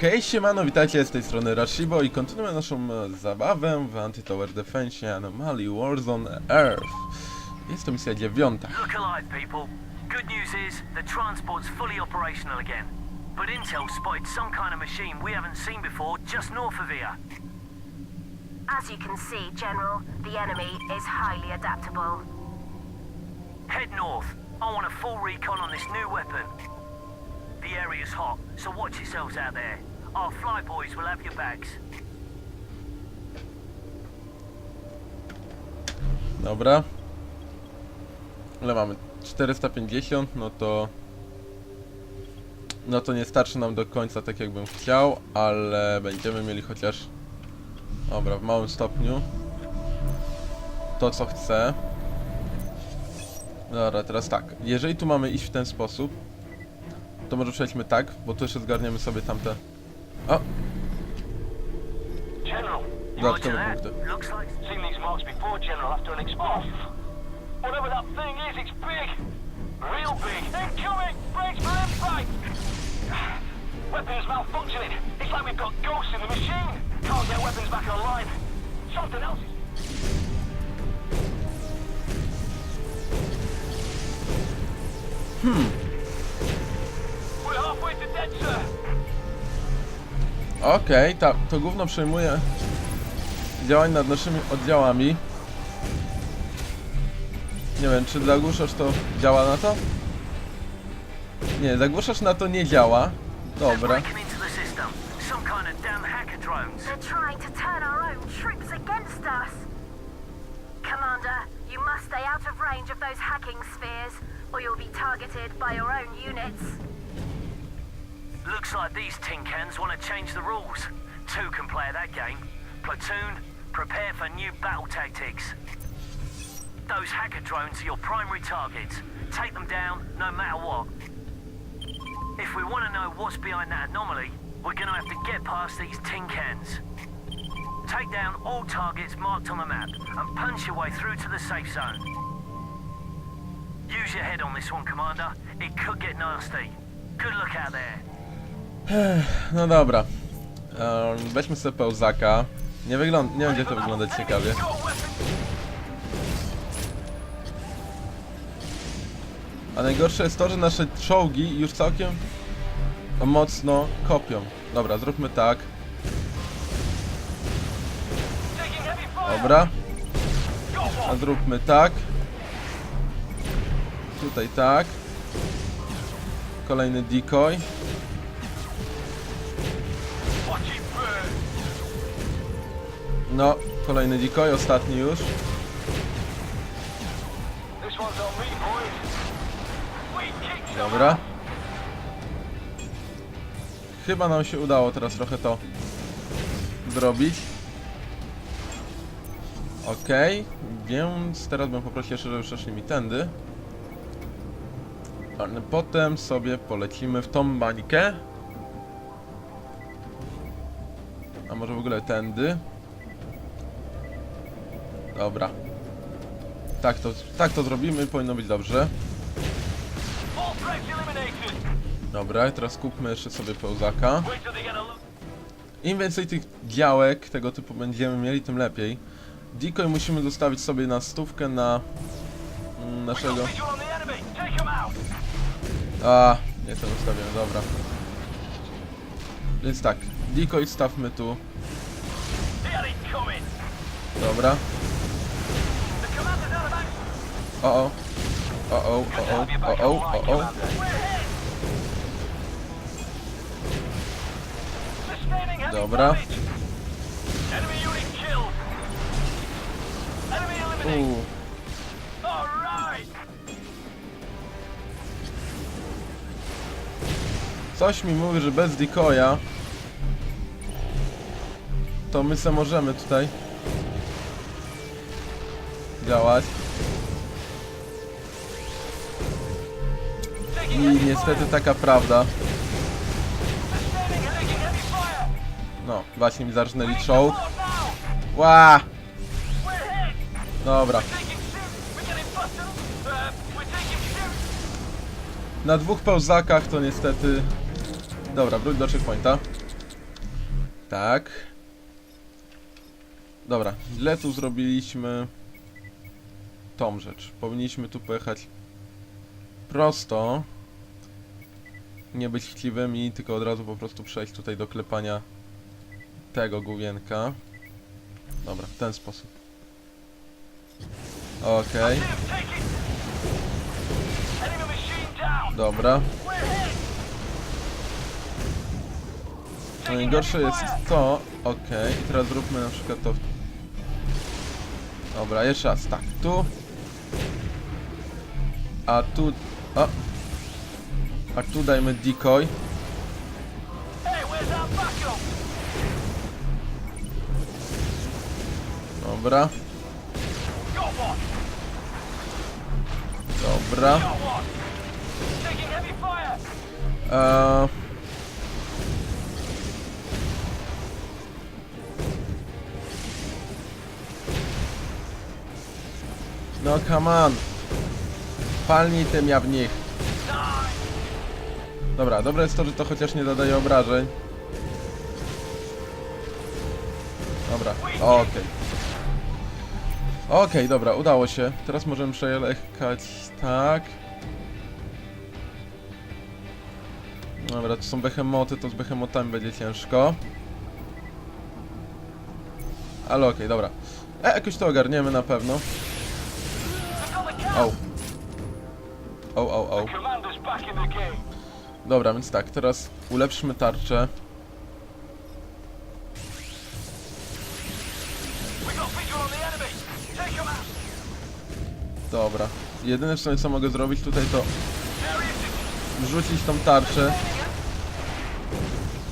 Hej siemano, witajcie z tej strony Rashibo i kontynuujemy naszą e, zabawę w Anti-Tower Defense Anomaly Warzone Earth. Jest to misja dziewiąta. Look alive, people. Good news is the transport's fully operational again. But Intel spotted some kind of machine we haven't seen before just north of here. As you can see, General, the enemy is highly adaptable. Head north. I want a full recon on this new weapon. The area's hot, so watch yourselves out there. Our flyboys will have your backs. Dobra. Ile mamy? 450, no to... No to nie starczy nam do końca tak jakbym chciał, ale będziemy mieli chociaż... Dobra, w małym stopniu. To co chcę. Dobra, teraz tak. Jeżeli tu mamy iść w ten sposób, to może przejdźmy tak, bo tu jeszcze zgarniemy sobie tamte... O! General, Dodatkowe Roger punkty. that. Looks like seen these marks before, General, after an explosion. Whatever that thing is, it's big. Real big. Incoming! Brace for impact! Weapons malfunctioning. It's like we've got ghosts in the machine. Can't get weapons back online. Something else is... Hmm. Okej, ta, to gówno przejmuje działań nad naszymi oddziałami. Nie wiem, czy zagłuszacz to działa na to? Nie, zagłuszacz na to nie działa. Dobra. Commander, you must stay out of range of those hacking spheres, or you'll be targeted by your own units. Looks like these tin cans want to change the rules. Two can play that game. Platoon, prepare for new battle tactics. Those hacker drones are your primary targets. Take them down no matter what. If we want to know what's behind that anomaly, we're going to have to get past these tin cans. Take down all targets marked on the map and punch your way through to the safe zone. Use your head on this one, Commander. It could get nasty. Good luck out there. No dobra. Weźmy sobie pełzaka. Nie wygląda, nie będzie to wyglądać ciekawie. A najgorsze jest to, że nasze czołgi już całkiem mocno kopią. Dobra, zróbmy tak. Dobra. A zróbmy tak. Tutaj tak. Kolejny decoy. No, kolejny decoy, ostatni już. Dobra. Chyba nam się udało teraz trochę to zrobić. Okej, więc teraz bym poprosił jeszcze, żeby przeszli mi tędy. Ale potem sobie polecimy w tą bańkę. A może w ogóle tędy. Dobra. Tak to, tak to zrobimy, powinno być dobrze. Dobra, teraz kupmy jeszcze sobie pełzaka. Im więcej tych działek tego typu będziemy mieli, tym lepiej. Decoy musimy zostawić sobie na stówkę na mm, naszego... A, nie ten ustawiłem, dobra. Więc tak, decoy stawmy tu. Dobra. O o. O o, o o, o o, o Dobra. Uuu. Coś mi mówi, że bez decoya to my se możemy tutaj działać. I niestety taka prawda. No, właśnie mi zarżnęli czołg. Ła! Dobra. Na dwóch pełzakach to niestety... Dobra, wróć do checkpointa. Tak. Dobra, źle tu zrobiliśmy tą rzecz. Powinniśmy tu pojechać prosto. Nie być chciwymi, tylko od razu po prostu przejść tutaj do klepania tego główienka. Dobra, w ten sposób. Okej, down! dobra. Hit! No Najgorsze jest to, okej, teraz zróbmy na przykład to. Dobra, jeszcze raz, tak, tu. A tu, o. A tu dajmy decoy. Dobra, dobra. Eee... No come on. Palnij tym ja w nich. Dobra, dobre jest to, że to chociaż nie dodaje obrażeń. Dobra, okej. Okej, dobra, udało się. Teraz możemy przejechać tak. Dobra, to są behemoty, to z behemotami będzie ciężko. Ale okej, dobra. E, jakoś to ogarniemy na pewno. Au. Au, au, au. Dobra, więc tak, teraz ulepszmy tarczę. Dobra. Jedyne w sumie co mogę zrobić tutaj to wrzucić tą tarczę.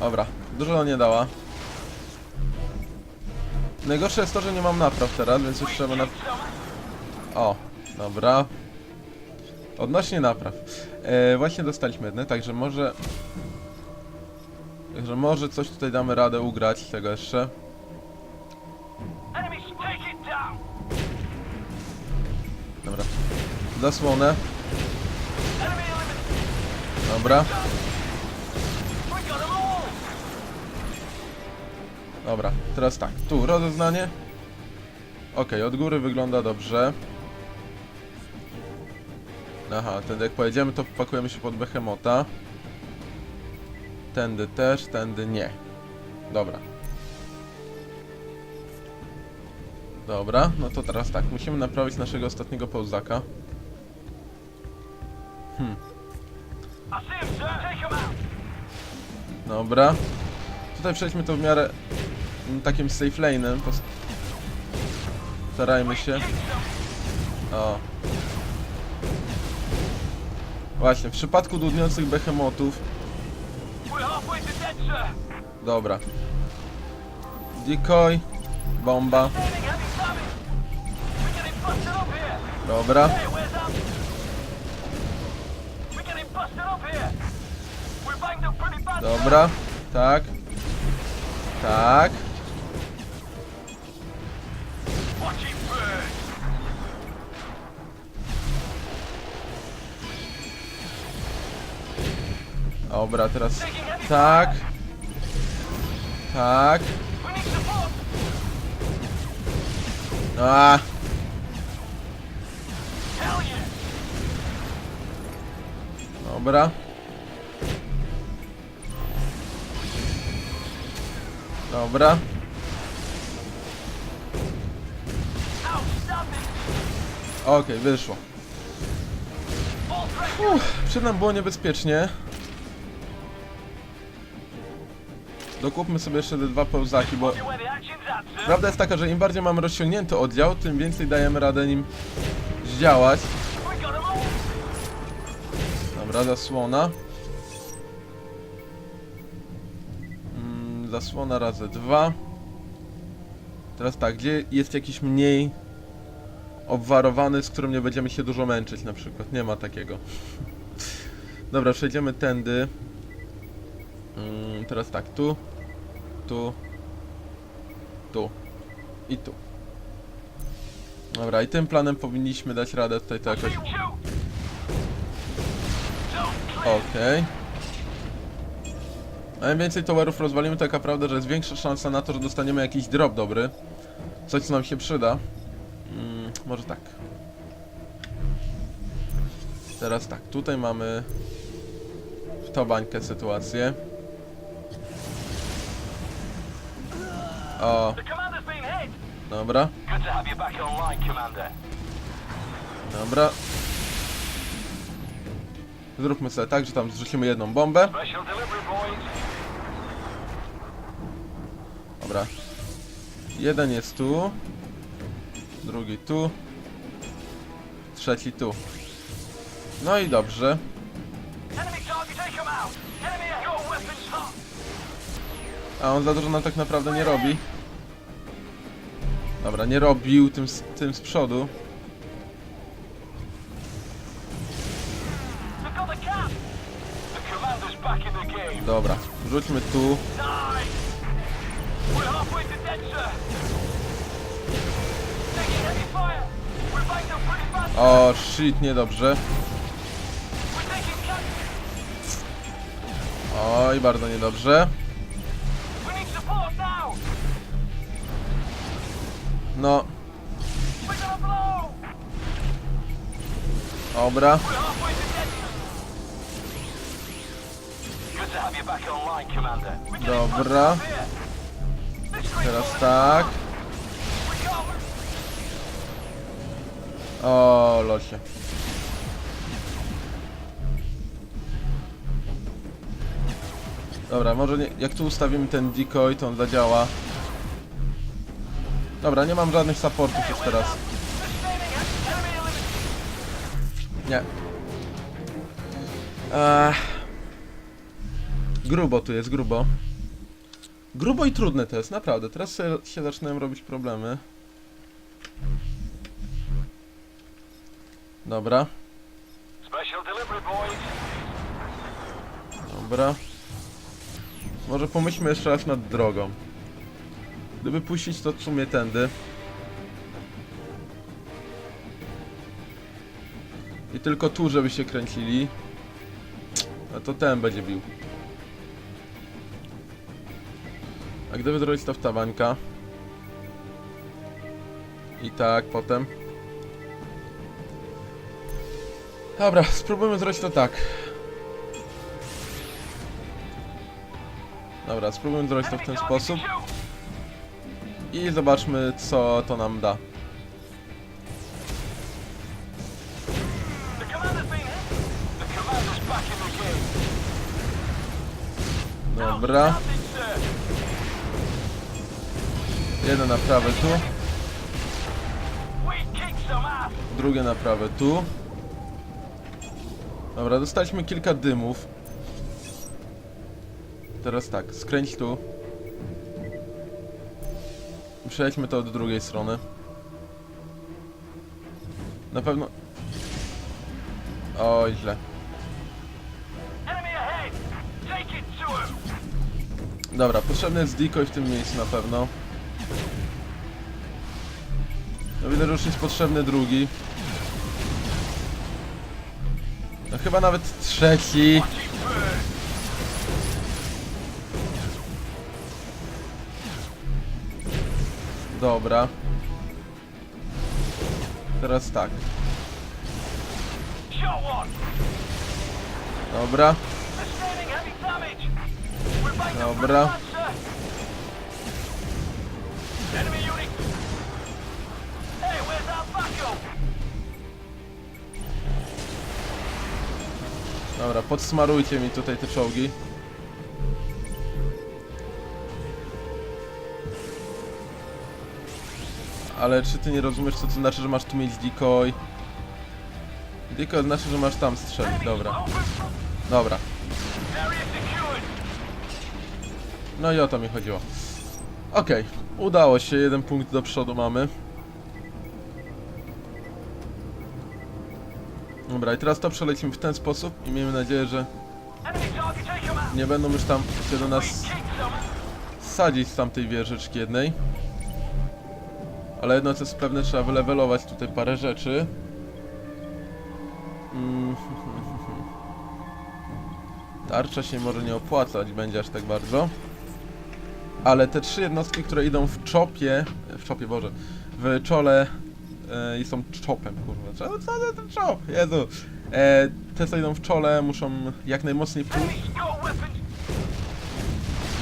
Dobra, dużo nie dała. Najgorsze jest to, że nie mam napraw teraz, więc już trzeba na... O, dobra. Odnośnie napraw. E, właśnie dostaliśmy jedne, także może... Także może coś tutaj damy radę ugrać z tego jeszcze. Dobra. Zasłonę. Dobra. Dobra, teraz tak, tu rozeznanie. Okej, od góry wygląda dobrze. Aha, tędy jak pojedziemy, to pakujemy się pod behemota. Tędy też, tędy nie. Dobra. Dobra, no to teraz tak, musimy naprawić naszego ostatniego pełzaka. Out! Dobra. Tutaj przejdźmy to w miarę mm, takim safe lane'em. Starajmy się. O. Właśnie, w przypadku dudniących behemotów. Dobra. Decoy. Bomba. Standing heavy damage! We're Dobra, teraz. Tak. Tak. A. Dobra. Dobra. Okej, wyszło. All threat Przed nam było niebezpiecznie. Dokupmy sobie jeszcze te dwa pełzaki, bo prawda jest taka, że im bardziej mamy rozciągnięty oddział, tym więcej dajemy radę nim zdziałać. Dobra, zasłona. Mm, zasłona razy dwa. Teraz tak, gdzie jest jakiś mniej obwarowany, z którym nie będziemy się dużo męczyć na przykład. Nie ma takiego. Dobra, przejdziemy tędy. Mm, teraz tak, tu, tu, tu i tu. Dobra, i tym planem powinniśmy dać radę tutaj to jakoś... Okej. A im więcej towerów rozwalimy, to taka prawda, że jest większa szansa na to, że dostaniemy jakiś drop dobry. Coś, co nam się przyda. Mm, może tak. Teraz tak, tutaj mamy w tą bańkę sytuację. O, The commander's been hit! dobra, Good to have you back online, Commander. dobra. Zróbmy sobie tak, że tam zrzucimy jedną bombę. Special delivery, boys. Dobra. Jeden jest tu. Drugi tu. Trzeci tu. No i dobrze. A on za dużo nam tak naprawdę nie robi. Dobra, nie robił tym tym z przodu. Dobra, rzućmy tu. O, shit, niedobrze. Oj, bardzo niedobrze. Getting Dobra. screen's Teraz tak. O, losie. Dobra, może nie, jak tu ustawimy ten decoy, to on zadziała. Dobra, nie mam żadnych supportów już teraz. Nie. Eee, grubo tu jest, grubo. Grubo i trudne to jest, naprawdę. Teraz się, zaczynają robić problemy. Dobra, dobra. Może pomyślmy jeszcze raz nad drogą. Gdyby puścić to w sumie tędy. I tylko tu, żeby się kręcili. A to ten będzie bił. A gdyby zrobić to w tabańka. I tak, potem. Dobra, spróbujmy zrobić to tak. Dobra, spróbujmy zrobić to w ten sposób. I zobaczmy, co to nam da. Dobra. Jedno naprawę tu, drugie naprawę tu. Dobra, dostaliśmy kilka dymów. Teraz tak, skręć tu. Przejdźmy to od drugiej strony. Na pewno... Oj, źle. Dobra, potrzebny jest decoy w tym miejscu na pewno. No widzę, że już jest potrzebny drugi. No chyba nawet trzeci. Dobra. Teraz tak. Dobra. Dobra. Dobra, podsmarujcie mi tutaj te czołgi. Ale czy ty nie rozumiesz, co to znaczy, że masz tu mieć decoy? Decoy znaczy, że masz tam strzelić, dobra. Dobra. No i o to mi chodziło. Okej, udało się, jeden punkt do przodu mamy. Dobra, i teraz to przelecimy w ten sposób i miejmy nadzieję, że nie będą już tam się do nas sadzić z tamtej wieżyczki jednej. Ale jedno co jest pewne, trzeba wylewelować tutaj parę rzeczy. Mm. Tarcza się może nie opłacać, będzie aż tak bardzo. Ale te trzy jednostki, które idą w czopie, w czopie, Boże, w czole e, i są czopem, kurwa. Co, za ten czop? Jezu. E, te, co idą w czole, muszą jak najmocniej pójść,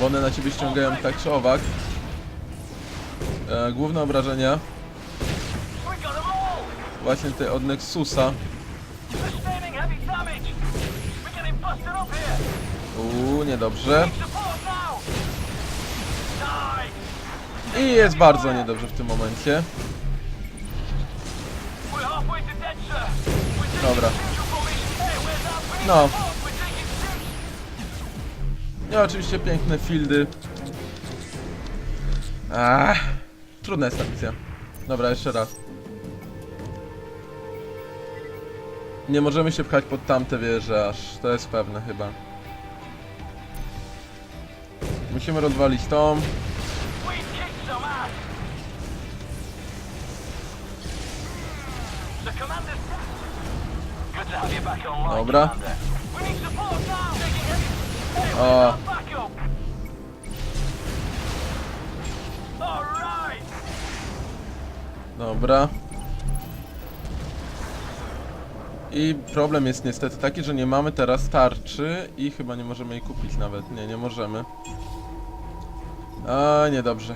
bo one na ciebie ściągają tak czy owak. E, główne obrażenia, właśnie te od Nexusa. Uuu, niedobrze. I jest bardzo niedobrze w tym momencie. Dobra. No. I oczywiście piękne fieldy. Ach, trudna jest ta misja. Dobra, jeszcze raz. Nie możemy się pchać pod tamte wieże aż, to jest pewne chyba. Musimy rozwalić tą. Dobra. Commander. Dobra. I problem jest niestety taki, że nie mamy teraz tarczy i chyba nie możemy jej kupić nawet. Nie, nie możemy. A, niedobrze.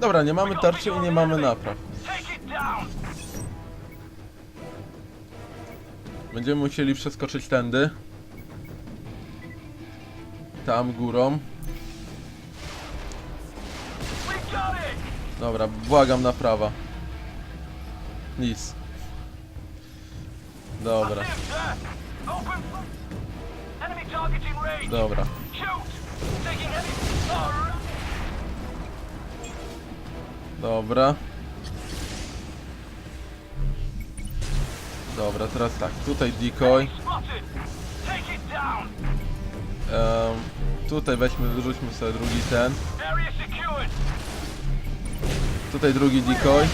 Dobra, nie mamy tarczy i nie mamy napraw. Będziemy musieli przeskoczyć tędy. Tam górą. Dobra, błagam naprawa. Nic. Dobra, dobra. Dobra. Dobra, teraz tak, tutaj decoy. Em, tutaj weźmy, wyrzućmy sobie drugi ten. Tutaj drugi decoy.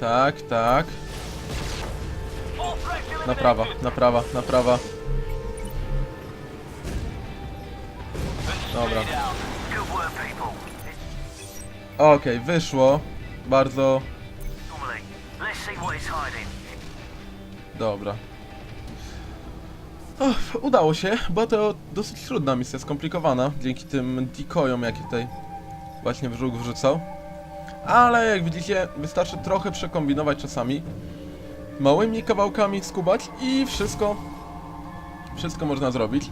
Tak, tak. Naprawa, naprawa, naprawa. Dobra. Okej, wyszło. Bardzo. Dobra. Udało się. Była to dosyć trudna misja, skomplikowana, dzięki tym decoyom, jakie tutaj właśnie wróg wrzucał. Ale jak widzicie, wystarczy trochę przekombinować czasami. Małymi kawałkami skubać i wszystko, wszystko można zrobić.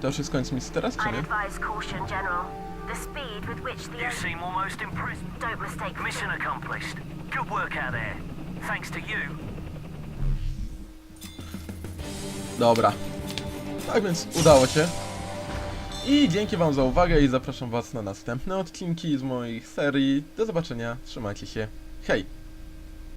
To już jest koniec misji teraz, czy nie? advise caution, General. The speed with which the You seem almost impressed. don't mistake the Mission accomplished. Good work out there. Thanks to you. Dobra. Tak więc udało się. I dzięki wam za uwagę i zapraszam was na następne odcinki z moich serii. Do zobaczenia, trzymajcie się. Hej!